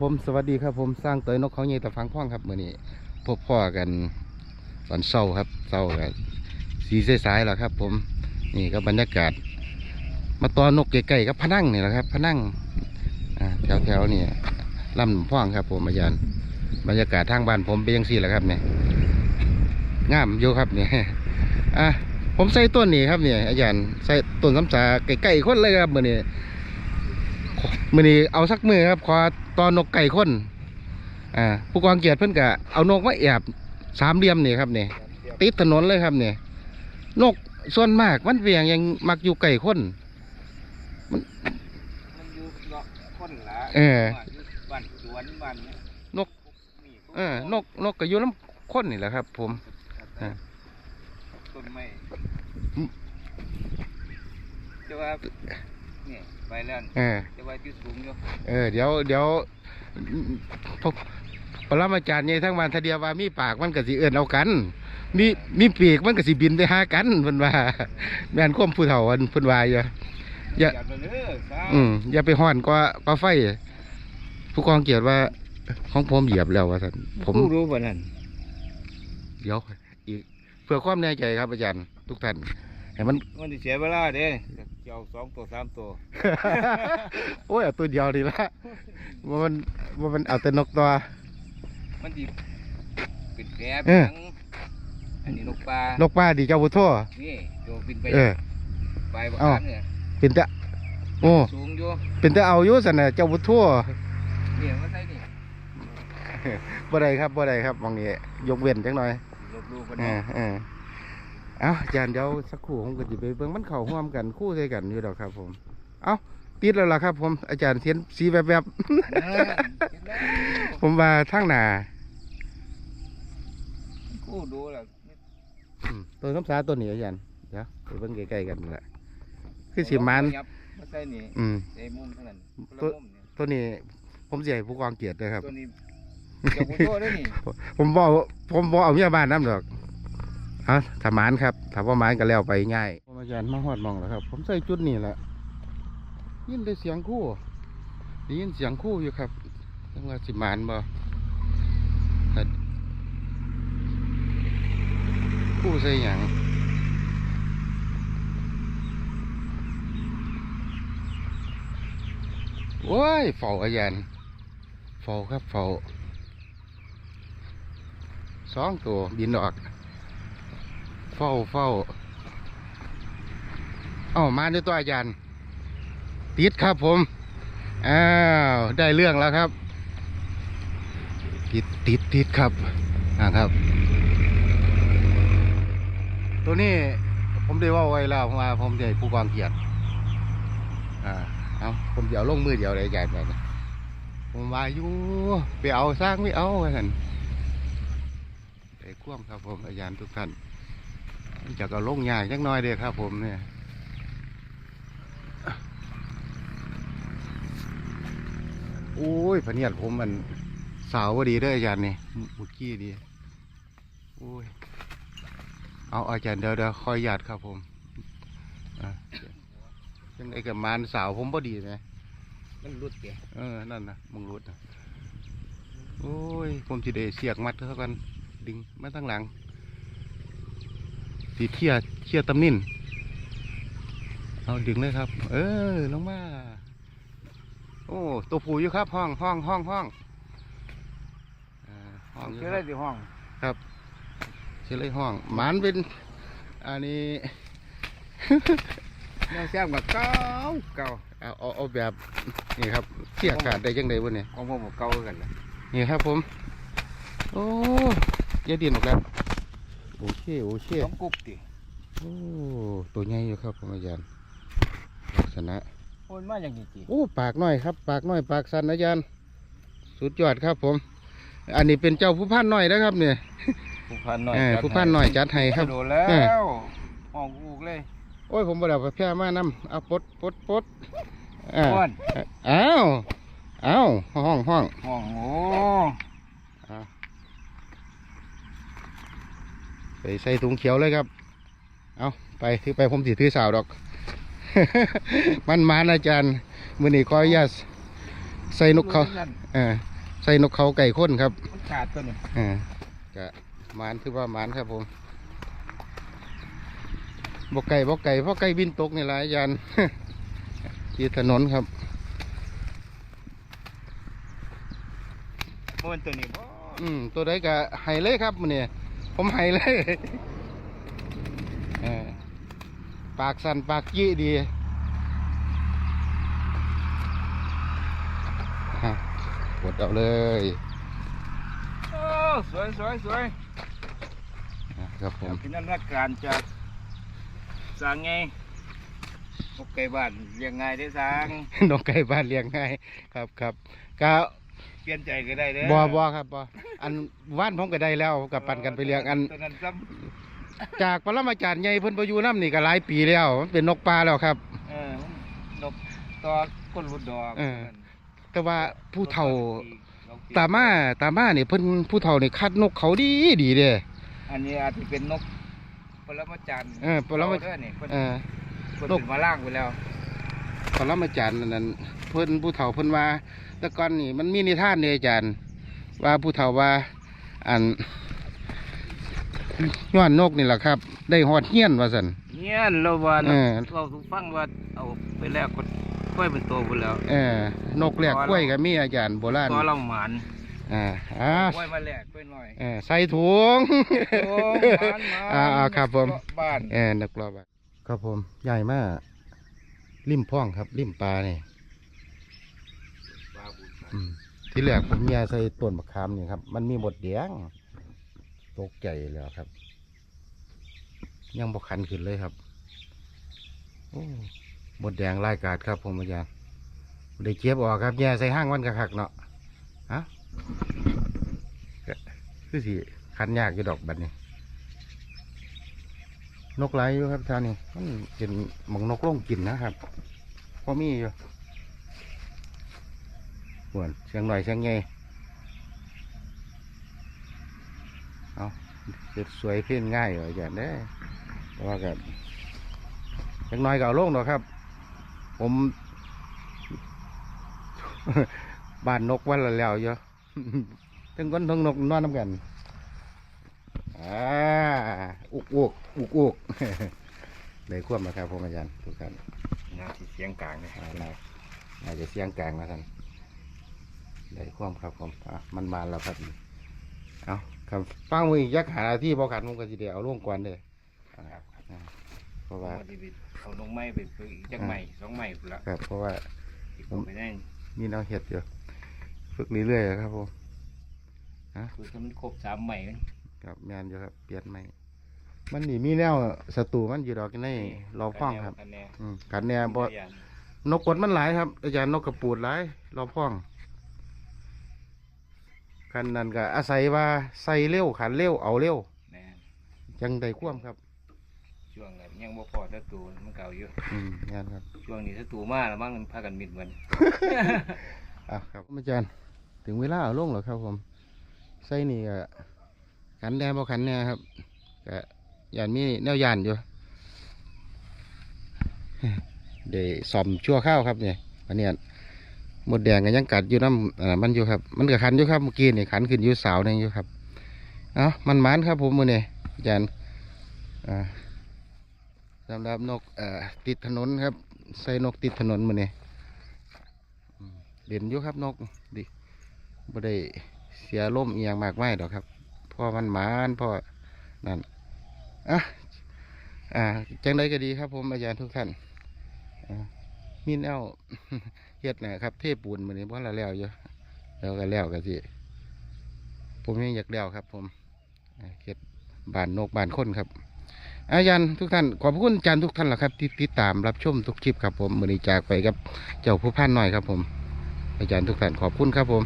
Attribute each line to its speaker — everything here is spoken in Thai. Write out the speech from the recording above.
Speaker 1: ผมสวัสดีครับผมสร้างเตยนกเขาใหญ่ตะฟังพ่องครับมื่อนี้พบพ่อกันตอนเช้าครับเช้ากันสีสายๆแล้วครับ ผมนี่ก็บรรยากาศ มาตอนนกไก่ๆกับพนั่งนี่แหละครับพนังอ่าแถวๆนี่ลำพ่องครับ ผมอาจารย์บรรยากาศทางบ้านผมเป็นยังสี่แหละครับเนี่ยงามอยู่ครับเนี่ยอะผมใส่ต้นนี้ครับเนี่ยอาจารย์ใส่ต้นสำสาไก่ๆคนเลยครับมื่อนี้มื่อนี้เอาสักมือครับขอ ตอนนกไก่ข้นอ่าผู้กองเกียรติเพิ่นกะเอานกมาแอบสามเหลี่ยมนี่ครับนี่ติดถนนเลยครับนี่นกส่วนมากมันเวียงยังมักอยู่ไก่ข้น
Speaker 2: มันอยู่เลาะคนละ
Speaker 1: เออ
Speaker 2: บ้านสวนบ้านเย
Speaker 1: นกเออนกนกก็อยู่น้ำข้นนี่แหละครับ ผมอ่า
Speaker 2: ต้นไม้
Speaker 1: อืม
Speaker 2: แต่ว่าเนี่ยไปแล้ว
Speaker 1: เออ
Speaker 2: แต่ว่าที่สูงอยู่
Speaker 1: เออเดี๋ยวเดี๋ยวพวกปรมาจารย์ใหญ่ทั้งวันทะเดียว่ามีปากมันก็สิเอื้อนเอากัน มีมีปีกมันก็สิบินไปหากันเพิ่นว่าแม่นความผู้เฒ่าอันเพิ่นว่าอยู่อย่า
Speaker 2: จับไปเลยสา
Speaker 1: อืมอย่าไปห่อนกว่ากว่าไฟ ผู้กองเกียรติว่า ของผมเหยียบแล้วว่าท่านผม
Speaker 2: ผู้รู้บ่นั่น
Speaker 1: เดี๋ยวอีกเพื่อความแน่ใจครับอาจารย์ทุกท่านให้มัน
Speaker 2: มันสิเสียเวลาเด้ เจ้าสองตัวสามตัว
Speaker 1: โอ้ยเอาตัวเดียวดีละว่ามันว่ามันเอาแต่นกตัว
Speaker 2: มันสิเป็นแผล
Speaker 1: เอ
Speaker 2: เป็น
Speaker 1: อ
Speaker 2: หยังอันนี้นกปลาน
Speaker 1: กป้าดีเจ้าพุทโธ
Speaker 2: นี่ตัวบินไป
Speaker 1: เออ
Speaker 2: ไปบัก
Speaker 1: เอ้า
Speaker 2: ขามเนี่ย
Speaker 1: เป็นแต่โอ้
Speaker 2: สูงอยู่
Speaker 1: เป็นแต่เอาอยู่สันน่ะเจ้าพุทโธ
Speaker 2: เนี่ยมันใส่นี่
Speaker 1: บ่ได้ครับบ่ได้ครับมองนี้ยกเว้นจังหน่อย
Speaker 2: ลบลูกคน
Speaker 1: เอ
Speaker 2: นี้
Speaker 1: อเออ เอาอาจารย์เดี๋ยวสักครู่ผมก็จะไปเบิ่งมันเข้าร่วมกันคู่ใส่กันอยู่ดอกครับ ผม เอาติดแล้วล่ะครับ ผมอาจารย์เสียนสีแวบๆผมว่าทางหน้า
Speaker 2: คู่ดูแหละ
Speaker 1: อืมตัวน้ำสาตัวนี้อาจารย์เดี๋ยวไปเบิ่งใกล้ๆกันนั่นแหละคือสิมัน
Speaker 2: ยับมาใส่นี่
Speaker 1: อืม
Speaker 2: ในมุมเท่านั้นคน
Speaker 1: ตัว
Speaker 2: ละมุมเนี่ย
Speaker 1: ตัวนี้ผมสิให้ผู้กองเกียรติด้วยครับ
Speaker 2: ตัวนี้เจ้าบุโตได้นี่
Speaker 1: ผมบอกผมบอกเอาเมียบ้านน้ำดอกเอาถ้ามานครับถ้าว่าหมานก็แล้วไปง่ายผมอาจารย์มาหอดมองแล้วครับ ผมใส่จุดนี้แหละยินได้เสียงคู่ได้ยินเสียงคู่อยู่ครับจังว่าสิมานบ่คู่ใส่หยังโอ้ยเฝ้าอาจารย์เฝ้าครับเฝ้าสองตัวบินออก เฝ้าเฝ้าเอ้ามาด้วยตัวอาจารย์ติดครับผมอ้าวได้เรื่องแล้วครับ ติดติดติดครับอ่าครับ ตัวนี้ผมได้ว่าไว้แล้วว่าผมจะให้ผู้กองเกียรติอ่าเอาผมเดี๋ยวลงมือเดี๋ยวเลยอาจารย์ไปผมว่าอยู่ไปเอาสร้างไม่เอาไว้กันไปควมครับผมอาจารย์ทุกท่าน มันจะก็ลงยากจักหน้อยเดียครับ ผมเนี่ยโอ้ยพะเนียดผมมันสาวพอดีเด้ออาจารย์นี่มุดกี้ดีโอ้ยเอาอาจารย์เดี๋ยวเดี๋ยวคอยหยาดครับผมอะยังไงกับมานสาวผมพอดีไหม
Speaker 2: มันรุดแก
Speaker 1: เออนั่นนะมึงรุดนะโอ้ยผมสิเดเสียกมัดเท่ากันดึงมาตั้งหลัง สีเทียเทียตำนินเอาดึงเลยครับ เออลงมาโอ้ตัวผูอยู่ครับ ห้องห้องห้องห้องเออห้องอยู่
Speaker 2: เชื่อ
Speaker 1: ค
Speaker 2: ได้
Speaker 1: รับ
Speaker 2: ที่ห้อง
Speaker 1: เชื่อเลยห้องหมานเป็นอันนี้
Speaker 2: แนวแซ่บกับเก่าเก่า
Speaker 1: เอาเอาเอาแบบนี่ครับเสียขาดได้จังไดวะเนี่ย
Speaker 2: ของผมก็เก่ากันละ
Speaker 1: นี่ครับผม โอ้ยาดินออกแล้ว โอเคโอเค
Speaker 2: ต้องกุบติ
Speaker 1: โอ้ตัวใหญ่อยู่ครับผมอาจารย์ลักษณะ
Speaker 2: โอนมาอย่างนี้จี
Speaker 1: โอ้ปากน้อยครับ ปากน้อยปากสันอาจารย์สุดยอดครับผม อันนี้เป็นเจ้าผู้พันน้อยนะครับเนี่ย
Speaker 2: ผู้พันหน่อย
Speaker 1: เออผู้พันน้อยจัดให้ครับ
Speaker 2: โดนแล้ว
Speaker 1: เออ
Speaker 2: ห้องกูกเลย
Speaker 1: โอ้ยผมบ่ได้เอาไปแพร่มานำเอาปลดปลดปลดอ่า
Speaker 2: อ้วน
Speaker 1: อ้าวอ้าวห้องห้อง
Speaker 2: ห้องโอ้
Speaker 1: อ่า ไปใส่ถุงเขียวเลยครับ เอาไปถือไปผมสิถือสาวดอก มันมานอาจารย์มือนี้ขออนุญาตใส่นกเขาเออใส่นกเขาไก่ข้นครับ
Speaker 2: มันขาดตัวนี้
Speaker 1: อ่าก็หมานคือว่าหมานครับผมบกไก่บกไก่เพราะไก่บินตกนี่หลายยันที่ถนนครับ
Speaker 2: โอ้ยตัวนี้บ่
Speaker 1: อืมตัวใดก็ให้เลยครับมันเนี่ย ผมให้เลยเออปากสันปากยี่ดีฮะกดเอาเลย
Speaker 2: โอ้สวยสวยสวย
Speaker 1: อะครับผม
Speaker 2: เป็นนักการจากสร้างไงนกไก่บ้านเลี้ยงง่ายได้อสร้าง
Speaker 1: น้องไก่บ้านเลี้ยงง่ายครับครับก็
Speaker 2: เปลี่ยนใจก็ได้เด้
Speaker 1: บอบอครับบออันว่านผมก็ได้แล้วกับปั่นกันไปเลี้ยงอัน
Speaker 2: ตัวนั้นซ้
Speaker 1: จากปรมาจารย์ใหญ่เพิ่นไปอยู่น้ำนี่ก็หลายปีแล้วมันเป็นนกปลาแล้วครับำ
Speaker 2: เออนกตัวก้นรุดดอก
Speaker 1: เออ แต่ว่าผู้เฒ่า
Speaker 2: นกปีก
Speaker 1: ตามาตามานี่เพิ่นผู้เฒ่านี่คัดนกเขาดีดีเด้
Speaker 2: อันนี้อาจจะเป็นนกปรมาจารย์
Speaker 1: เออปรมา
Speaker 2: เด้อนี่เพิ่น
Speaker 1: เออ
Speaker 2: เพิ่น
Speaker 1: นก
Speaker 2: เป็นมาล่างไปแล้ว
Speaker 1: ปรมาจารย์นั่นเพิ่นผู้เฒ่าเพิ่นว่าแต่ก่อนนี่มันมีนิทานเด้อาจารย์ ว่าผู้เฒ่าว่าอันย้อนนกนี่แหละครับ ได้ฮอดเฮียนว่าซั่น
Speaker 2: เนี่ยเราว่า
Speaker 1: เออ
Speaker 2: เราถูกฟังว่าเอาไปแล้วก็ค่อยเป็นตัวไปแล้ว
Speaker 1: เออนกแลกกล้วยก็มีอาจารย์โบราณ
Speaker 2: ตัวเราหมาน
Speaker 1: อ่าอ่า
Speaker 2: ค่อยมาแลกค่อยหน่อย
Speaker 1: เออใส่ถุง
Speaker 2: โอ้หมานหมาน
Speaker 1: อ่าอ่าครับผม
Speaker 2: บ้าน
Speaker 1: เออนักรอบอะครับผมใหญ่มาก ริมพ่องครับ ริมปลาเนี่ยอืมที่แรกผมยาใส่ต้นมะขามนี่ครับ มันมีหมดแดงตกใจแล้วครับ ยังบกขันขึ้นเลยครับโอ้หมดแดงไล่กาดครับ ผมอาจารย์ได้เก็บออกครับยาใส่ห้างวันคักๆเนาะฮะก็คือสิขันยากอยู่ดอกบัดนี้ นกไหลายอยู่ครับท่านี่มันเป็นหมองนกล่องกินนะครับพอมีอยู่หวนเสียงหน่อยเสียงใหญ่เอาสวยเพี้ยนง่ายเลยอย่างนี้แต่ว่ากันเสียงน้อยก็เอาลงหรอครับ ผมบ้านนกวันละแล้วเยอะทั้งคนทั้งนกนอนน้ำกัน อ่าอุกอุกอุกอุกเลยควบมาครับผมอาจารย์ทุกท่าน
Speaker 2: น่าสิเสียงกลางเลย
Speaker 1: อ่าน่าน่าจะเสียงกลางนะท่านได้ความครับผมอะมันมาแล้วครับเอาครับฟังมืออีกยักหาหน้าที่พอขันผมก็สิเดียวเอาล่วงกวนเลยอ่าอ่าเพราะว่า
Speaker 2: ว่าชีวิตเอานกไม้ไปฝึกอีกจักไม้สองไม้พุ่นละ
Speaker 1: ครับ เพราะว่า
Speaker 2: ที่ผมไปได้
Speaker 1: มีแนวเห็ดอยู่ฝึกเรื่อยๆครับผม
Speaker 2: คือถ้ามันครบสามไม้เลย
Speaker 1: ครับแมนอยู่ครับเปลี่ยนใหม่มันนี่มีแนวศัตรูมันอยู่ดอกในรอบฟ้องครับ
Speaker 2: กันแน่
Speaker 1: อืมกันแน่บ่
Speaker 2: กันแน่
Speaker 1: นกกดมันหลายครับ อาจารย์นกกระปูดหลายรอบพ้องคันนั้นก็อาศัยว่าใส่เร็วขันเร็วเอาเร็ว
Speaker 2: แน่
Speaker 1: จังได้คว่ำครับ
Speaker 2: ช่วงนั้นยังบ่พอศัตรูมันเก่าอยู่
Speaker 1: อืมงานครับ
Speaker 2: ช่วงนี้ศัตรูมาแล้วมั้งมันพากันมิดเหมือน
Speaker 1: อะครับอาจารย์ ถึงเวลาเอาลงแล้วครับผม ใส่นี่ก็ ขันแน่บ่ขันแน่ครับก็ยานมีแนวยานอยู่เดี๋ยวซ่อมชั่วข้าวครับเนี่ยอันนี้หมดแดงก็ยังกัดอยู่น้ำมันอยู่ครับ มันก็ขันอยู่ครับเมื่อกี้นี่ขันขึ้นอยู่เสาวนึงอยู่ครับเอ้ามันมันครับผมมือนี่อาจารย์สำหรับนกติดถนนครับ ใส่นกติดถนนมือนี่อืมเด่นอยู่ครับนกดิบ่ได้เสียล่มเอียงมากไม่ดอกครับ พราะมันหมานพราะนั่นอะอ่าจังไดก็ดีครับ ผมอาจารย์ทุกท่านอ่ามีแนวเฮ็ดนะครับเทปูนมือนี้เพราะละแล้วอยู่แล้วก็แล้วก็สิผมยังอยากเลี้ยวครับ ผมเฮ็ดบานนกบานคนครับ อาจารย์ทุกท่านขอบคุณอาจารย์ทุกท่านแหละครับที่ติดตามรับชมทุกคลิปครับผมมือนี้จากไปกับเจ้าผู้พันหน่อยครับ ผม อาจารย์ทุกท่านขอบคุณครับผม